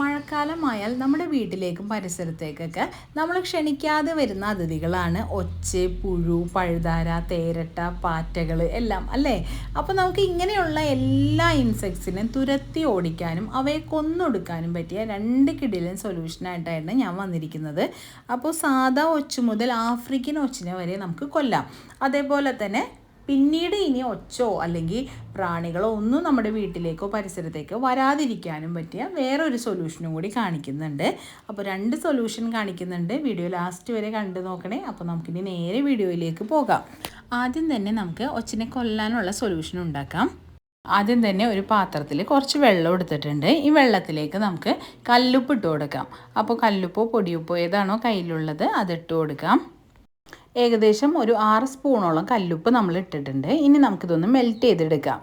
മഴക്കാലമായാൽ നമ്മുടെ വീട്ടിലേക്കും പരിസരത്തേക്കൊക്കെ നമ്മൾ ക്ഷണിക്കാതെ വരുന്ന അതിഥികളാണ്. ഒച്ച പുഴു പഴുതാര തേരട്ട പാറ്റകൾ എല്ലാം അല്ലേ? അപ്പോൾ നമുക്ക് ഇങ്ങനെയുള്ള എല്ലാ ഇൻസെക്ട്സിനെയും തുരത്തി ഓടിക്കാനും അവയെ കൊന്നൊടുക്കാനും പറ്റിയ രണ്ട് കിടിലൻ സൊല്യൂഷനായിട്ടായിരുന്നു ഞാൻ വന്നിരിക്കുന്നത്. അപ്പോൾ സാധാ ഒച്ചു മുതൽ ആഫ്രിക്കൻ ഒച്ചിനെ വരെ നമുക്ക് കൊല്ലാം. അതേപോലെ തന്നെ പിന്നീട് ഇനി ഒച്ചോ അല്ലെങ്കിൽ പ്രാണികളോ ഒന്നും നമ്മുടെ വീട്ടിലേക്കോ പരിസരത്തേക്കോ വരാതിരിക്കാനും പറ്റിയ വേറൊരു സൊല്യൂഷനും കൂടി കാണിക്കുന്നുണ്ട്. അപ്പോൾ രണ്ട് സൊല്യൂഷൻ കാണിക്കുന്നുണ്ട്. വീഡിയോ ലാസ്റ്റ് വരെ കണ്ടു നോക്കണേ. അപ്പോൾ നമുക്കിനി നേരെ വീഡിയോയിലേക്ക് പോകാം. ആദ്യം തന്നെ നമുക്ക് ഒച്ചിനെ കൊല്ലാനുള്ള സൊല്യൂഷൻ ഉണ്ടാക്കാം. ആദ്യം തന്നെ ഒരു പാത്രത്തിൽ കുറച്ച് വെള്ളം എടുത്തിട്ടുണ്ട്. ഈ വെള്ളത്തിലേക്ക് നമുക്ക് കല്ലുപ്പ് ഇട്ട് കൊടുക്കാം. അപ്പോൾ കല്ലുപ്പോ പൊടിയുപ്പോ ഏതാണോ കയ്യിലുള്ളത് അതിട്ട് കൊടുക്കാം. ഏകദേശം ഒരു ആറ് സ്പൂണോളം കല്ലുപ്പ് നമ്മൾ ഇട്ടിട്ടുണ്ട്. ഇനി നമുക്കിതൊന്ന് മെൽറ്റ് ചെയ്തെടുക്കാം.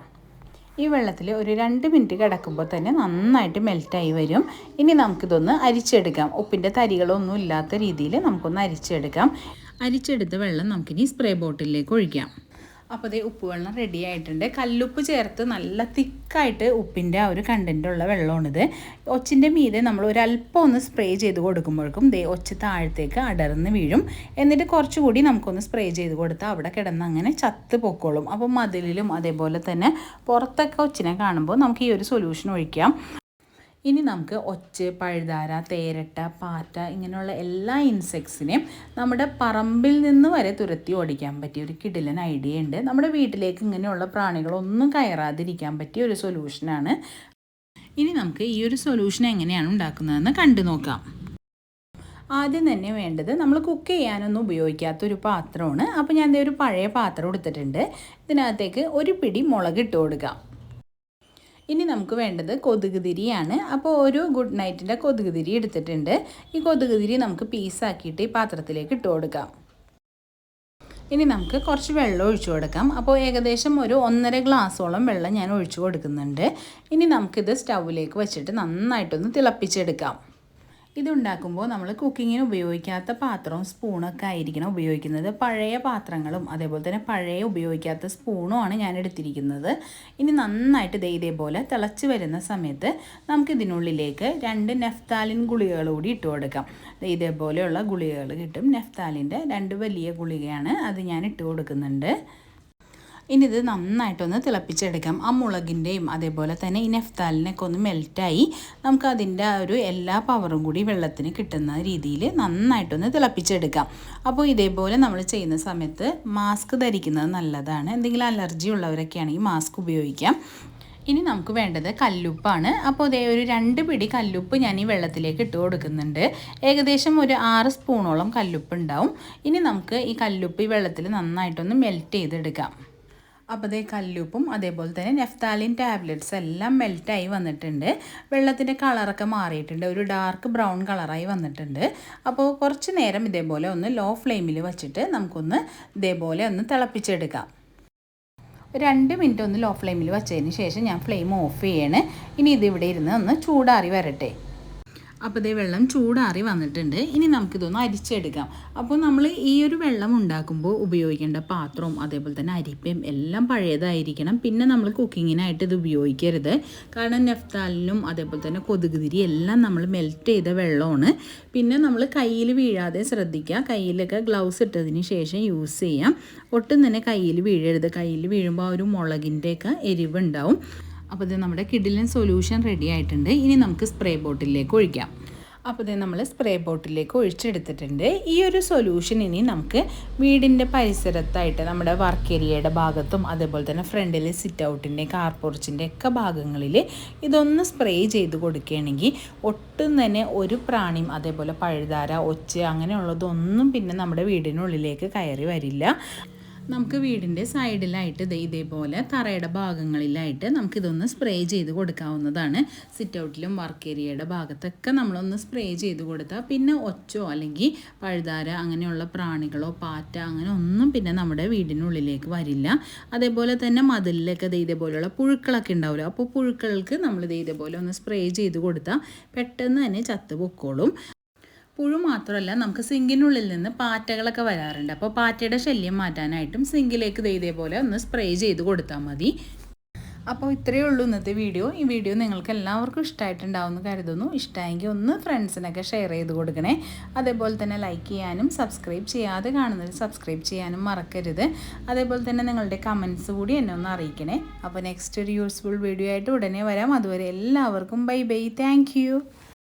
ഈ വെള്ളത്തിൽ ഒരു രണ്ട് മിനിറ്റ് കിടക്കുമ്പോൾ തന്നെ നന്നായിട്ട് മെൽറ്റായി വരും. ഇനി നമുക്കിതൊന്ന് അരിച്ചെടുക്കാം. ഉപ്പിന്റെ തരികളൊന്നും ഇല്ലാത്ത രീതിയിൽ നമുക്കൊന്ന് അരിച്ചെടുക്കാം. അരിച്ചെടുത്ത വെള്ളം നമുക്കിനി സ്പ്രേ ബോട്ടിലേക്ക് ഒഴിക്കാം. അപ്പോൾ അതേ ഉപ്പുവെള്ളം റെഡി ആയിട്ടുണ്ട്. കല്ലുപ്പ് ചേർത്ത് നല്ല തിക്കായിട്ട് ഉപ്പിന്റെ ആ ഒരു കണ്ടന്റുള്ള വെള്ളമാണിത്. ഒച്ചിന്റെ മീതെ നമ്മൾ ഒരല്പം ഒന്ന് സ്പ്രേ ചെയ്ത് കൊടുക്കുമ്പോഴേക്കും ദേ ഒച്ച താഴത്തേക്ക് അടർന്ന് വീഴും. എന്നിട്ട് കുറച്ചുകൂടി നമുക്കൊന്ന് സ്പ്രേ ചെയ്ത് കൊടുത്താൽ അവിടെ കിടന്ന് അങ്ങനെ ചത്ത് പൊക്കോളും. അപ്പോൾ മതിലിലും അതേപോലെ തന്നെ പുറത്തൊക്കെ ഒച്ചിനെ കാണുമ്പോൾ നമുക്ക് ഈ ഒരു സൊല്യൂഷൻ ഒഴിക്കാം. ഇനി നമുക്ക് ഒച്ച് പഴുതാര തേരട്ട പാറ്റ ഇങ്ങനെയുള്ള എല്ലാ ഇൻസെക്ട്സിനെയും നമ്മുടെ പറമ്പിൽ നിന്ന് വരെ തുരത്തി ഓടിക്കാൻ പറ്റിയ ഒരു കിടിലൻ ഐഡിയ ഉണ്ട്. നമ്മുടെ വീട്ടിലേക്ക് ഇങ്ങനെയുള്ള പ്രാണികളൊന്നും കയറാതിരിക്കാൻ പറ്റിയ ഒരു സൊല്യൂഷനാണ് ഇനി നമുക്ക് ഈ ഒരു സൊല്യൂഷൻ എങ്ങനെയാണ് ഉണ്ടാക്കുന്നതെന്ന് കണ്ടു നോക്കാം. ആദ്യം തന്നെ വേണ്ടത് നമ്മൾ കുക്ക് ചെയ്യാനൊന്നും ഉപയോഗിക്കാത്ത ഒരു പാത്രമാണ്. അപ്പോൾ ഞാൻ ഒരു പഴയ പാത്രം എടുത്തിട്ടുണ്ട്. ഇതിനകത്തേക്ക് ഒരു പിടി മുളക് ഇട്ട് കൊടുക്കാം. ഇനി നമുക്ക് വേണ്ടത് കൊതുക് തിരിയാണ്. അപ്പോൾ ഒരു ഗുഡ് നൈറ്റിന്റെ കൊതുക് തിരി എടുത്തിട്ടുണ്ട്. ഈ കൊതുക് തിരി നമുക്ക് പീസാക്കിയിട്ട് ഈ പാത്രത്തിലേക്ക് ഇട്ട് കൊടുക്കാം. ഇനി നമുക്ക് കുറച്ച് വെള്ളം ഒഴിച്ചു കൊടുക്കാം. അപ്പോൾ ഏകദേശം ഒരു ഒന്നര ഗ്ലാസ്സോളം വെള്ളം ഞാൻ ഒഴിച്ചു കൊടുക്കുന്നുണ്ട്. ഇനി നമുക്കിത് സ്റ്റൗവിലേക്ക് വെച്ചിട്ട് നന്നായിട്ടൊന്ന് തിളപ്പിച്ചെടുക്കാം. ഇതുണ്ടാക്കുമ്പോൾ നമ്മൾ കുക്കിങ്ങിന് ഉപയോഗിക്കാത്ത പാത്രവും സ്പൂണൊക്കെ ആയിരിക്കണം ഉപയോഗിക്കുന്നത്. പഴയ പാത്രങ്ങളും അതേപോലെ തന്നെ പഴയ ഉപയോഗിക്കാത്ത സ്പൂണുമാണ് ഞാൻ എടുത്തിരിക്കുന്നത്. ഇനി നന്നായിട്ട് ദേ ഇതേപോലെ തിളച്ച് വരുന്ന സമയത്ത് നമുക്ക് ഇതിനുള്ളിലേക്ക് രണ്ട് നെഫ്താലിൻ ഗുളികകൾ കൂടി ഇട്ട് കൊടുക്കാം. ഇതേപോലെയുള്ള ഗുളികകൾ കിട്ടും. നെഫ്താലിന്റെ രണ്ട് വലിയ ഗുളികയാണ് അത് ഞാൻ ഇട്ട് കൊടുക്കുന്നുണ്ട്. ഇനി ഇത് നന്നായിട്ടൊന്ന് തിളപ്പിച്ചെടുക്കാം. ആ മുളകിന്റെയും അതേപോലെ തന്നെ ഈ നെഫ്താലിനൊക്കെ ഒന്ന് മെൽറ്റായി നമുക്ക് അതിന്റെ ഒരു എല്ലാ പവറും കൂടി വെള്ളത്തിന് കിട്ടുന്ന രീതിയിൽ നന്നായിട്ടൊന്ന് തിളപ്പിച്ചെടുക്കാം. അപ്പോൾ ഇതേപോലെ നമ്മൾ ചെയ്യുന്ന സമയത്ത് മാസ്ക് ധരിക്കുന്നത് നല്ലതാണ്. എന്തെങ്കിലും അലർജി ഉള്ളവരൊക്കെ ആണെങ്കിൽ മാസ്ക് ഉപയോഗിക്കാം. ഇനി നമുക്ക് വേണ്ടത് കല്ലുപ്പാണ്. അപ്പോൾ ഇതേ ഒരു രണ്ട് പിടി കല്ലുപ്പ് ഞാൻ ഈ വെള്ളത്തിലേക്ക് ഇട്ട് കൊടുക്കുന്നുണ്ട്. ഏകദേശം ഒരു ആറ് സ്പൂണോളം കല്ലുപ്പ് ഉണ്ടാവും. ഇനി നമുക്ക് ഈ കല്ലുപ്പ് ഈ വെള്ളത്തിൽ നന്നായിട്ടൊന്ന് മെൽറ്റ് ചെയ്തെടുക്കാം. അപ്പോൾ അതേ കല്ലുപ്പും അതേപോലെ തന്നെ നെഫ്താലിൻ ടാബ്ലറ്റ്സ് എല്ലാം മെൽറ്റായി വന്നിട്ടുണ്ട്. വെള്ളത്തിന്റെ കളറൊക്കെ മാറിയിട്ടുണ്ട്. ഒരു ഡാർക്ക് ബ്രൗൺ കളറായി വന്നിട്ടുണ്ട്. അപ്പോൾ കുറച്ച് നേരം ഇതേപോലെ ഒന്ന് ലോ ഫ്ലെയിമിൽ വെച്ചിട്ട് നമുക്കൊന്ന് ഇതേപോലെ ഒന്ന് തിളപ്പിച്ചെടുക്കാം. രണ്ട് മിനിറ്റ് ഒന്ന് ലോ ഫ്ലെയിമിൽ വെച്ചതിന് ശേഷം ഞാൻ ഫ്ലെയിം ഓഫ് ചെയ്യണേ. ഇനി ഇതിവിടെ ഇരുന്ന് ഒന്ന് ചൂടാറി വരട്ടെ. അപ്പോൾ ഇതേ വെള്ളം ചൂടാറി വന്നിട്ടുണ്ട്. ഇനി നമുക്കിതൊന്ന് അരിച്ചെടുക്കാം. അപ്പോൾ നമ്മൾ ഈ ഒരു വെള്ളം ഉണ്ടാക്കുമ്പോൾ ഉപയോഗിക്കേണ്ട പാത്രവും അതേപോലെ തന്നെ അരിപ്പയും എല്ലാം പഴയതായിരിക്കണം. പിന്നെ നമ്മൾ കുക്കിങ്ങിനായിട്ട് ഇത് ഉപയോഗിക്കരുത്. കാരണം നെഫ്താലിനും അതേപോലെ തന്നെ കൊതുക് തിരി എല്ലാം നമ്മൾ മെൽറ്റ് ചെയ്ത വെള്ളമാണ്. പിന്നെ നമ്മൾ കയ്യിൽ വീഴാതെ ശ്രദ്ധിക്കുക. കയ്യിലൊക്കെ ഗ്ലൗസ് ഇട്ടതിന് ശേഷം യൂസ് ചെയ്യാം. ഒട്ടും തന്നെ കയ്യിൽ വീഴരുത്. കയ്യിൽ വീഴുമ്പോൾ ആ ഒരു മുളകിന്റെയൊക്കെ എരിവ് ഉണ്ടാവും അപ്പോൾ ഇത് നമ്മുടെ കിഡിലിൻ സൊല്യൂഷൻ റെഡി ആയിട്ടുണ്ട്. ഇനി നമുക്ക് സ്പ്രേ ബോട്ടിലേക്ക് ഒഴിക്കാം. അപ്പോൾ ഇത് നമ്മൾ സ്പ്രേ ബോട്ടിലേക്ക് ഒഴിച്ചെടുത്തിട്ടുണ്ട്. ഈ ഒരു സൊല്യൂഷൻ ഇനി നമുക്ക് വീടിന്റെ പരിസരത്തായിട്ട് നമ്മുടെ വർക്ക് ഏരിയയുടെ ഭാഗത്തും അതേപോലെ തന്നെ ഫ്രണ്ടിൽ സിറ്റ് ഔട്ടിന്റെ കാർ പോർച്ചിന്റെ ഒക്കെ ഭാഗങ്ങളിൽ ഇതൊന്ന് സ്പ്രേ ചെയ്ത് കൊടുക്കുകയാണെങ്കിൽ ഒട്ടും തന്നെ ഒരു പ്രാണിയും അതേപോലെ പഴുതാര ഒച്ച അങ്ങനെയുള്ളതൊന്നും പിന്നെ നമ്മുടെ വീടിനുള്ളിലേക്ക് കയറി വരില്ല. നമുക്ക് വീടിന്റെ സൈഡിലായിട്ട് ദേ ഇതേപോലെ തറയുടെ ഭാഗങ്ങളിലായിട്ട് നമുക്കിതൊന്ന് സ്പ്രേ ചെയ്ത് കൊടുക്കാവുന്നതാണ്. സിറ്റ് ഔട്ടിലും വർക്ക് ഏരിയയുടെ ഭാഗത്തൊക്കെ നമ്മളൊന്ന് സ്പ്രേ ചെയ്ത് കൊടുത്താൽ പിന്നെ ഒച്ചോ അല്ലെങ്കിൽ പഴുതാര അങ്ങനെയുള്ള പ്രാണികളോ പാറ്റ അങ്ങനെ ഒന്നും പിന്നെ നമ്മുടെ വീടിനുള്ളിലേക്ക് വരില്ല. അതേപോലെ തന്നെ മതിലിലൊക്കെ ഇതേപോലെയുള്ള പുഴുക്കളൊക്കെ ഉണ്ടാവില്ല? അപ്പോൾ പുഴുക്കൾക്ക് നമ്മൾ ഇതേപോലെ ഒന്ന് സ്പ്രേ ചെയ്ത് കൊടുത്താൽ പെട്ടെന്ന് തന്നെ ചത്ത് പൊക്കോളും. പുഴു മാത്രമല്ല നമുക്ക് സിങ്കിനുള്ളിൽ നിന്ന് പാറ്റകളൊക്കെ വരാറുണ്ട്. അപ്പോൾ പാറ്റയുടെ ശല്യം മാറ്റാനായിട്ടും സിങ്കിലേക്ക് ഇതേപോലെ ഒന്ന് സ്പ്രേ ചെയ്ത് കൊടുത്താൽ മതി. അപ്പോൾ ഇത്രയേ ഉള്ളൂ ഇന്നത്തെ വീഡിയോ. ഈ വീഡിയോ നിങ്ങൾക്ക് എല്ലാവർക്കും ഇഷ്ടമായിട്ടുണ്ടാവുമെന്ന് കരുതുന്നു. ഇഷ്ടമായെങ്കിൽ ഒന്ന് ഫ്രണ്ട്സിനൊക്കെ ഷെയർ ചെയ്ത് കൊടുക്കണേ. അതേപോലെ തന്നെ ലൈക്ക് ചെയ്യാനും സബ്സ്ക്രൈബ് ചെയ്യാതെ കാണുന്നവർ സബ്സ്ക്രൈബ് ചെയ്യാനും മറക്കരുത്. അതേപോലെ തന്നെ നിങ്ങളുടെ കമൻസ് കൂടി എന്നെ ഒന്ന് അറിയിക്കണേ. അപ്പോൾ നെക്സ്റ്റ് ഒരു യൂസ്ഫുൾ വീഡിയോ ആയിട്ട് ഉടനെ വരാം. അതുവരെ എല്ലാവർക്കും ബൈ ബൈ. താങ്ക്